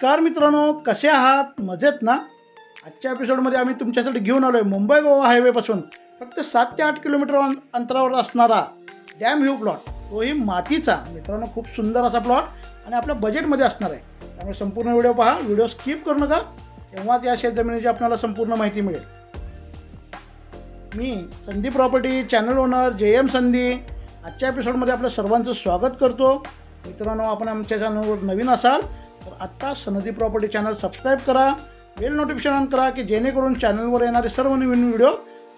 नमस्कार मित्रांनो कसे आहात? मजेत ना? आजच्या एपिसोडमध्ये आम्ही तुमच्यासाठी घेऊन आलो आहे मुंबई गोवा हायवेपासून फक्त सात ते आठ किलोमीटर अंतरावर असणारा डॅम व्ह्यू प्लॉट तोही मातीचा. मित्रांनो खूप सुंदर असा प्लॉट आणि आपल्या बजेटमध्ये असणार आहे. त्यामुळे संपूर्ण व्हिडिओ पहा. व्हिडिओ स्किप करू नका. तेव्हाच या शेतजमिनीची आपल्याला संपूर्ण माहिती मिळेल. मी Sandhi property channel owner J M Sandhi. आजच्या एपिसोडमध्ये आपलं सर्वांचं स्वागत करतो. मित्रांनो आपण आमच्या चॅनलवर नवीन असाल तर आत्ता सनदी प्रॉपर्टी चॅनल सबस्क्राईब करा बेल नोटिफिकेशन ऑन करा की जेणेकरून चॅनलवर येणारे सर्व नवीन व्हिडिओ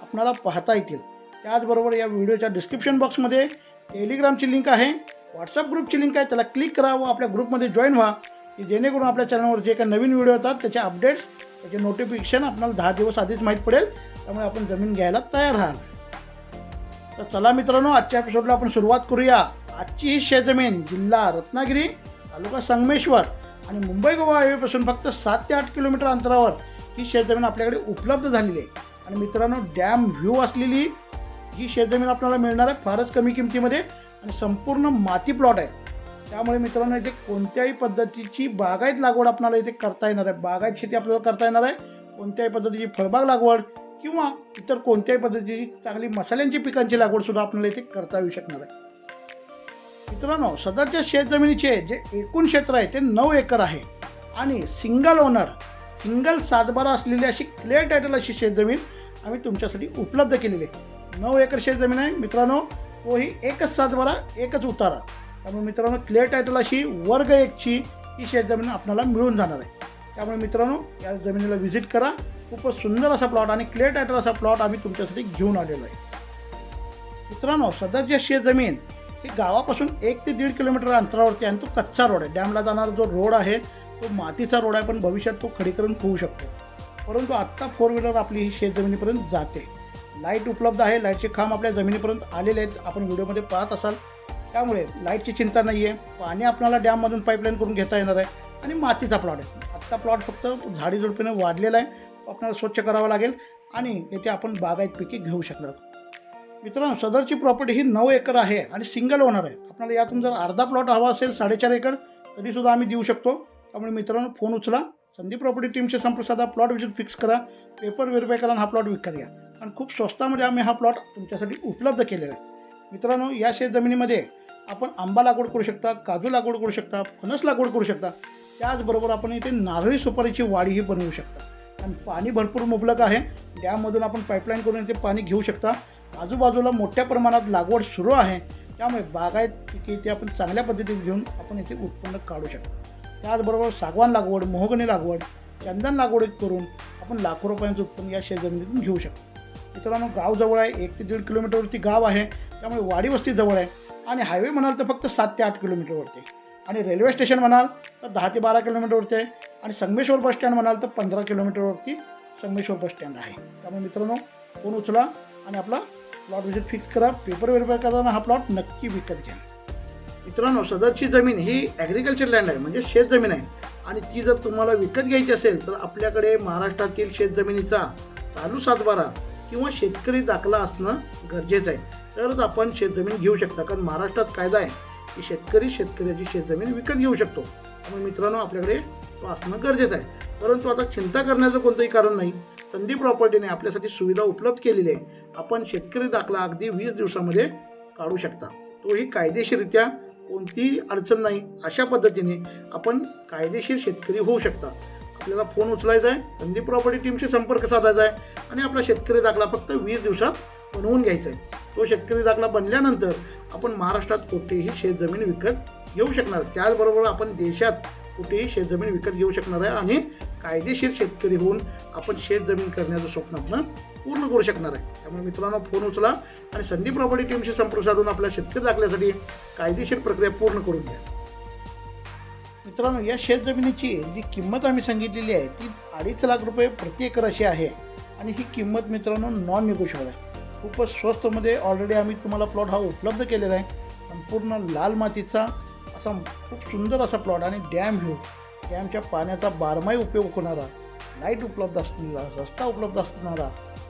आपणाला पाहता येतील. त्याचबरोबर या व्हिडिओच्या डिस्क्रिप्शन बॉक्समध्ये टेलिग्रामची लिंक आहे. व्हॉट्सअप ग्रुपची लिंक आहे. त्याला क्लिक करा व आपल्या ग्रुपमध्ये जॉईन व्हा की जेणेकरून आपल्या चॅनलवर जे काही नवीन व्हिडिओ येतात त्याचे अपडेट्स त्याचे नोटिफिकेशन आपल्याला दहा दिवस आधीच माहीत पडेल. त्यामुळे आपण जमीन घ्यायला तयार राहाल. तर चला मित्रांनो आजच्या एपिसोडला आपण सुरुवात करूया. आजची ही शेतजमीन जिल्हा रत्नागिरी तालुका संगमेश्वर. आणि मुंबई गोवा हायवेपासून फक्त सात ते आठ किलोमीटर अंतरावर ही शेतजमीन आपल्याकडे उपलब्ध झालेली आहे. आणि मित्रांनो डॅम व्ह्यू असलेली ही शेतजमीन आपल्याला मिळणार आहे फारच कमी किमतीमध्ये आणि संपूर्ण माती प्लॉट आहे. त्यामुळे मित्रांनो इथे कोणत्याही पद्धतीची बागायत लागवड आपल्याला इथे करता येणार आहे. बागायत शेती आपल्याला करता येणार आहे. कोणत्याही पद्धतीची फळबाग लागवड किंवा इतर कोणत्याही पद्धतीची चांगली मसाल्यांची पिकांची लागवडसुद्धा आपल्याला इथे करता येऊ शकणार आहे. मित्रांनो सदरच्या शेतजमिनीचे जे एकूण क्षेत्र आहे ते नऊ एकर आहे. आणि सिंगल ओनर सिंगल सातबारा असलेली अशी क्लिअर टायटल अशी शेतजमीन आम्ही तुमच्यासाठी उपलब्ध केलेली आहे. नऊ एकर शेतजमीन आहे मित्रांनो. तोही एकच सातबारा एकच उतारा. त्यामुळे मित्रांनो क्लिअर टायटल अशी वर्ग एकची ही शेतजमीन आपल्याला मिळून जाणार आहे. त्यामुळे मित्रांनो या जमिनीला व्हिजिट करा. खूपच सुंदर असा प्लॉट आणि क्लिअर टायटल असा प्लॉट आम्ही तुमच्यासाठी घेऊन आलेलो आहे. मित्रांनो सदरच्या शेतजमीन हे गावापासून एक ते दीड किलोमीटर अंतरावरती आहे आणि तो कच्चा रोड आहे. डॅमला जाणारा जो रोड आहे तो मातीचा रोड आहे पण भविष्यात तो खडीकरण होऊ शकतो. परंतु आत्ता फोर व्हीलर आपली ही शेत जमिनीपर्यंत जाते. लाइट उपलब्ध आहे लाईटचे खांब आपल्या जमिनीपर्यंत आलेले आहेत. आपण व्हिडिओमध्ये पाहत असाल. त्यामुळे लाईटची चिंता नाही आहे पाणी आपल्याला डॅममधून पाईपलाईन करून घेता येणार आहे आणि मातीचा प्लॉट आहे. आत्ता प्लॉट फक्त झाडी झुडपीने वाढलेला आहे. आपल्याला स्वच्छ करावा लागेल आणि येथे आपण बागायत पिके घेऊ शकणार मित्रांनो सदरची प्रॉपर्टी ही नऊ एकर आहे आणि सिंगल ओनर आहे. आपल्याला यातून जर अर्धा प्लॉट हवा असेल साडेचार एकर तरीसुद्धा आम्ही देऊ शकतो. त्यामुळे मित्रांनो फोन उचला. संदीप प्रॉपर्टी टीमशी संपर्क साधा प्लॉट विजिट फिक्स करा. पेपर व्हेरीफाय करा आणि हा प्लॉट विकत घ्या. आणि खूप स्वस्तामध्ये आम्ही हा प्लॉट तुमच्यासाठी उपलब्ध केलेला आहे. मित्रांनो या शेत जमिनीमध्ये आपण आंबा लागवड करू शकता काजू लागवड करू शकता फणस लागवड करू शकता. त्याचबरोबर आपण इथे नारळी सुपारीची वाढीही बनवू शकता. आणि पाणी भरपूर मुबलक आहे. डॅममधून आपण पाईपलाईन करून ते पाणी घेऊ शकता. आजूबाजूला मोठ्या प्रमाणात लागवड सुरू आहे. त्यामुळे बागायत पिके ते आपण चांगल्या पद्धतीने घेऊन आपण इथे उत्पन्न काढू शकतो. त्याचबरोबर सागवान लागवड मोहगणी लागवड चंदन लागवड करून आपण लाखो रुपयांचं उत्पन्न या शेतजमिनीतून घेऊ शकतो. मित्रांनो गाव जवळ आहे एक ते दीड किलोमीटरवरती गाव आहे. त्यामुळे वाडी वस्ती जवळ आहे. आणि हायवे म्हणाल तर फक्त सात ते आठ किलोमीटरवरती आणि रेल्वे स्टेशन म्हणाल तर दहा ते बारा किलोमीटरवरती आहे. आणि संगमेश्वर बस स्टँड म्हणाल तर पंधरा किलोमीटरवरती संगमेश्वर बस स्टँड आहे. त्यामुळे मित्रांनो फोन उचला आणि आपला प्लॉट विजिट फिक्स करा. पेपर व्हेरीफाय करताना हा प्लॉट नक्की विकत घ्या. मित्रांनो सदरची जमीन ही ॲग्रिकल्चर लँड आहे म्हणजे शेत जमीन आहे. आणि ती जर तुम्हाला विकत घ्यायची असेल तर आपल्याकडे महाराष्ट्रातील शेतजमिनीचा चालू सातबारा किंवा शेतकरी दाखला असणं गरजेचं आहे. तरच आपण शेतजमीन घेऊ शकता. कारण महाराष्ट्रात कायदा आहे की शेतकरी शेतकऱ्याची शेतजमीन विकत घेऊ शकतो. त्यामुळे मित्रांनो आपल्याकडे तो असणं गरजेचं आहे. परंतु आता चिंता करण्याचं कोणतंही कारण नाही. संधी प्रॉपर्टीने आपल्यासाठी सुविधा उपलब्ध केलेली आहे. आपण शेतकरी दाखला अगदी वीस दिवसामध्ये काढू शकता. तोही कायदेशीररित्या कोणतीही अडचण नाही. अशा पद्धतीने आपण कायदेशीर शेतकरी होऊ शकता. आपल्याला फोन उचलायचा आहे. संधी प्रॉपर्टी टीमशी संपर्क साधायचा आहे. आणि आपला शेतकरी दाखला फक्त वीस दिवसात बनवून घ्यायचा आहे. तो शेतकरी दाखला बनल्यानंतर आपण महाराष्ट्रात कुठेही शेतजमीन विकत घेऊ शकणार. त्याचबरोबर आपण देशात कुठेही शेतजमीन विकत घेऊ शकणार आहे आणि कायदेशीर शेतकरी होऊन आपण शेतजमीन करण्याचं स्वप्न आपण पूर्ण करू शकणार आहे. त्यामुळे मित्रांनो फोन उचला आणि संदीप प्रॉपर्टी टीमशी संपर्क साधून आपल्या शेतकरी दाखल्यासाठी कायदेशीर प्रक्रिया पूर्ण करून द्या. मित्रांनो या शेतजमिनीची जी किंमत आम्ही सांगितलेली आहे ती अडीच लाख रुपये प्रति एकर अशी आहे आणि ही किंमत मित्रांनो नॉन निगोशिएबल आहे. खूपच स्वस्तमध्ये ऑलरेडी आम्ही तुम्हाला प्लॉट हा उपलब्ध केलेला आहे. संपूर्ण लाल मातीचा असा खूप सुंदर असा प्लॉट आणि डॅम व्ह्यू डॅमच्या पाण्याचा बारमाही उपयोग होणारा लाइट उपलब्ध असणारा रस्ता उपलब्ध असणारा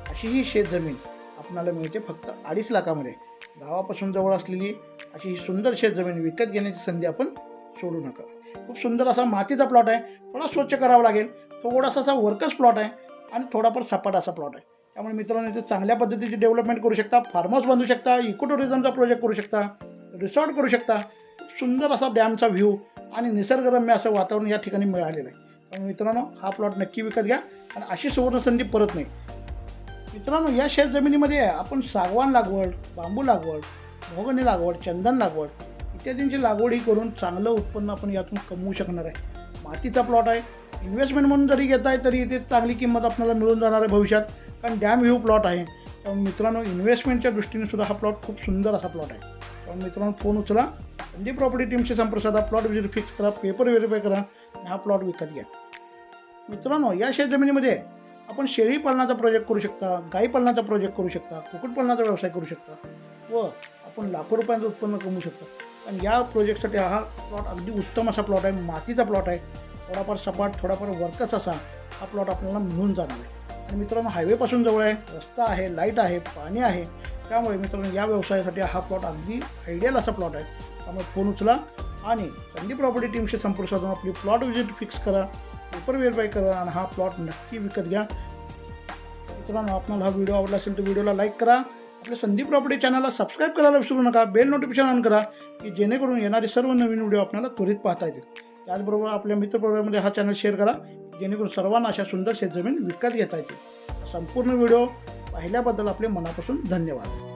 अशी ही शेतजमीन आपणाला मिळते फक्त अडीच लाखामध्ये. गावापासून जवळ असलेली अशी ही सुंदर शेतजमीन विकत घेण्याची संधी आपण सोडू नका. खूप सुंदर असा मातीचा प्लॉट आहे. थोडा स्वच्छ करावा लागेल. थोडासा असा वर्कर्स प्लॉट आहे आणि थोडाफार सपाट असा प्लॉट आहे. त्यामुळे मित्रांनो इथे चांगल्या पद्धतीची डेव्हलपमेंट करू शकता फार्म हाऊस बांधू शकता इको टुरिझमचा प्रोजेक्ट करू शकता रिसॉर्ट करू शकता. खूप सुंदर असा डॅमचा व्ह्यू आणि निसर्गरम्य असं वातावरण या ठिकाणी मिळालेलं आहे. त्यामुळे मित्रांनो हा प्लॉट नक्की विकत घ्या आणि अशी सुवर्ण संधी परत नाही. मित्रांनो या शेत जमिनीमध्ये आपण सागवान लागवड बांबू लागवड भोगणी लागवड चंदन लागवड इत्यादींची लागवड ही करून चांगलं उत्पन्न आपण यातून कमवू शकणार आहे. मातीचा प्लॉट आहे. इन्व्हेस्टमेंट म्हणून जरी घेताय तरी इथे चांगली किंमत आपल्याला मिळून जाणार आहे भविष्यात. कारण डॅम व्ह्यू प्लॉट आहे. त्यामुळे मित्रांनो इन्व्हेस्टमेंटच्या दृष्टीने सुद्धा हा प्लॉट खूप सुंदर असा प्लॉट आहे. त्यामुळे मित्रांनो फोन उचला. संधी प्रॉपर्टी टीमशी संपर्क साधा प्लॉट विजिट फिक्स करा पेपर व्हेरीफाय करा आणि हा प्लॉट विकत घ्या. मित्रांनो या शेतजमिनीमध्ये आपण शेळी पालनाचा प्रोजेक्ट करू शकता गाई पालनाचा प्रोजेक्ट करू शकता कुक्कुटपालनाचा व्यवसाय करू शकता व आपण लाखो रुपयांचं उत्पन्न कमवू शकतो. पण या प्रोजेक्टसाठी हा प्लॉट अगदी उत्तम असा प्लॉट आहे मातीचा प्लॉट आहे. थोडाफार सपाट थोडाफार वर्कच असा हा प्लॉट आपल्याला मिळून जाणार आहे. आणि मित्रांनो हायवेपासून जवळ आहे रस्ता आहे लाइट आहे पाणी आहे. त्यामुळे मित्रांनो या व्यवसायासाठी हा प्लॉट अगदी आयडियल असा प्लॉट आहे. त्यामुळे फोन उचला आणि संधी प्रॉपर्टी टीमशी संपर्क साधून आपली प्लॉट विजिट फिक्स करा पेपर व्हेरीफाय करा आणि हा प्लॉट नक्की विकत घ्या. मित्रांनो आपल्याला हा व्हिडिओ आवडला असेल तर व्हिडिओला लाईक करा. आपल्या संधी प्रॉपर्टी चॅनलला सबस्क्राईब करायला विसरू नका. बेल नोटिफिकेशन ऑन करा की जेणेकरून येणारे सर्व नवीन व्हिडिओ आपल्याला त्वरित पाहता येतील. त्याचबरोबर आपल्या मित्रपरिवारामध्ये हा चॅनल शेअर करा जेणेकरून सर्वांना अशा सुंदर शेतजमीन विकत घेता येतील. संपूर्ण व्हिडिओ पाहिल्याबद्दल आपले मनापासून धन्यवाद.